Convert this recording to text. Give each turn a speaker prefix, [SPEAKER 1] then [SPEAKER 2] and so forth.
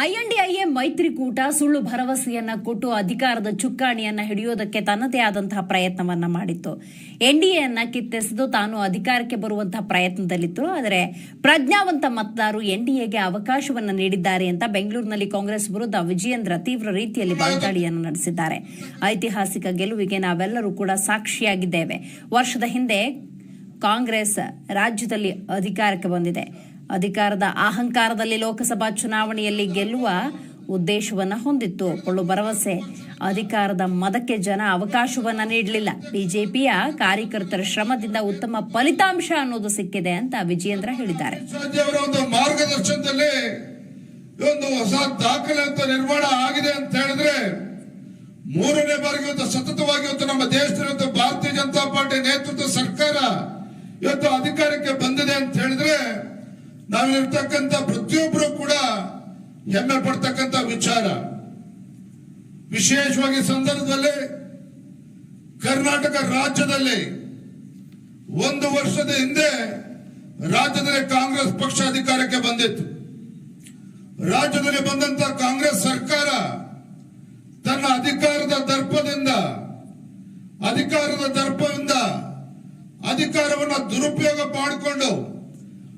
[SPEAKER 1] INDIA ಮೈತ್ರಿಕೂಟ ಸುಳ್ಳು ಭರವಸೆಯನ್ನ ಕೊಟ್ಟು ಅಧಿಕಾರದ ಚುಕ್ಕಾಣಿಯನ್ನ ಹಿಡಿಯೋದಕ್ಕೆ ತನ್ನದೇ ಆದಂತಹ ಪ್ರಯತ್ನವನ್ನ ಮಾಡಿತ್ತು. ಎನ್ಡಿಎಯನ್ನ ಕಿತ್ತೆಸೆದು ತಾನು ಅಧಿಕಾರಕ್ಕೆ ಬರುವಂತಹ ಪ್ರಯತ್ನದಲ್ಲಿತ್ತು. ಆದರೆ ಪ್ರಜ್ಞಾವಂತ ಮತದಾರರು ಎನ್ಡಿಎಗೆ ಅವಕಾಶವನ್ನ ನೀಡಿದ್ದಾರೆ ಅಂತ ಬೆಂಗಳೂರಿನಲ್ಲಿ ಕಾಂಗ್ರೆಸ್ ವಿರುದ್ಧ ವಿಜಯೇಂದ್ರ ತೀವ್ರ ರೀತಿಯಲ್ಲಿ ವಾಗ್ದಾಳಿಯನ್ನು ನಡೆಸಿದ್ದಾರೆ. ಐತಿಹಾಸಿಕ ಗೆಲುವಿಗೆ ನಾವೆಲ್ಲರೂ ಕೂಡ ಸಾಕ್ಷಿಯಾಗಿದ್ದೇವೆ. ವರ್ಷದ ಹಿಂದೆ ಕಾಂಗ್ರೆಸ್ ರಾಜ್ಯದಲ್ಲಿ ಅಧಿಕಾರಕ್ಕೆ ಬಂದಿದೆ. ಅಧಿಕಾರದ ಅಹಂಕಾರದಲ್ಲಿ ಲೋಕಸಭಾ ಚುನಾವಣೆಯಲ್ಲಿ ಗೆಲ್ಲುವ ಉದ್ದೇಶವನ್ನ ಹೊಂದಿತ್ತು. ಕೊಳ್ಳು ಭರವಸೆ. ಅಧಿಕಾರದ ಮದಕ್ಕೆ ಜನ ಅವಕಾಶವನ್ನ ನೀಡಲಿಲ್ಲ. ಬಿಜೆಪಿಯ ಕಾರ್ಯಕರ್ತರ ಶ್ರಮದಿಂದ ಉತ್ತಮ ಫಲಿತಾಂಶ ಅನ್ನೋದು ಸಿಕ್ಕಿದೆ ಅಂತ ವಿಜಯೇಂದ್ರ ಹೇಳಿದ್ದಾರೆ.
[SPEAKER 2] ಮಾರ್ಗದರ್ಶನದಲ್ಲಿ ಒಂದು ಹೊಸ ದಾಖಲೆ ಅಂತ ನಿರ್ಮಾಣ ಆಗಿದೆ ಅಂತ ಹೇಳಿದ್ರೆ ಮೂರನೇ ಬಾರಿಗೆ ಸತತವಾಗಿ ನಮ್ಮ ದೇಶದ ಭಾರತೀಯ ಜನತಾ ಪಾರ್ಟಿ ನೇತೃತ್ವ ಸರ್ಕಾರ ಇವತ್ತು ಅಧಿಕಾರಕ್ಕೆ ಬಂದಿದೆ ಅಂತ ಹೇಳಿದ್ರೆ ನಾವಿರ್ತಕ್ಕಂಥ ಪ್ರತಿಯೊಬ್ಬರು ಕೂಡ ಹೆಮ್ಮೆ ಪಡ್ತಕ್ಕಂಥ ವಿಚಾರ. ವಿಶೇಷವಾಗಿ ಸಂದರ್ಭದಲ್ಲಿ ಕರ್ನಾಟಕ ರಾಜ್ಯದಲ್ಲಿ ಒಂದು ವರ್ಷದ ಹಿಂದೆ ರಾಜ್ಯದಲ್ಲಿ ಕಾಂಗ್ರೆಸ್ ಪಕ್ಷ ಅಧಿಕಾರಕ್ಕೆ ಬಂದಿತ್ತು. ರಾಜ್ಯದಲ್ಲಿ ಬಂದಂತ ಕಾಂಗ್ರೆಸ್ ಸರ್ಕಾರ ತನ್ನ ಅಧಿಕಾರದ ದರ್ಪದಿಂದ ಅಧಿಕಾರದ ದರ್ಪದಿಂದ ಅಧಿಕಾರವನ್ನು ದುರುಪಯೋಗ ಮಾಡಿಕೊಂಡು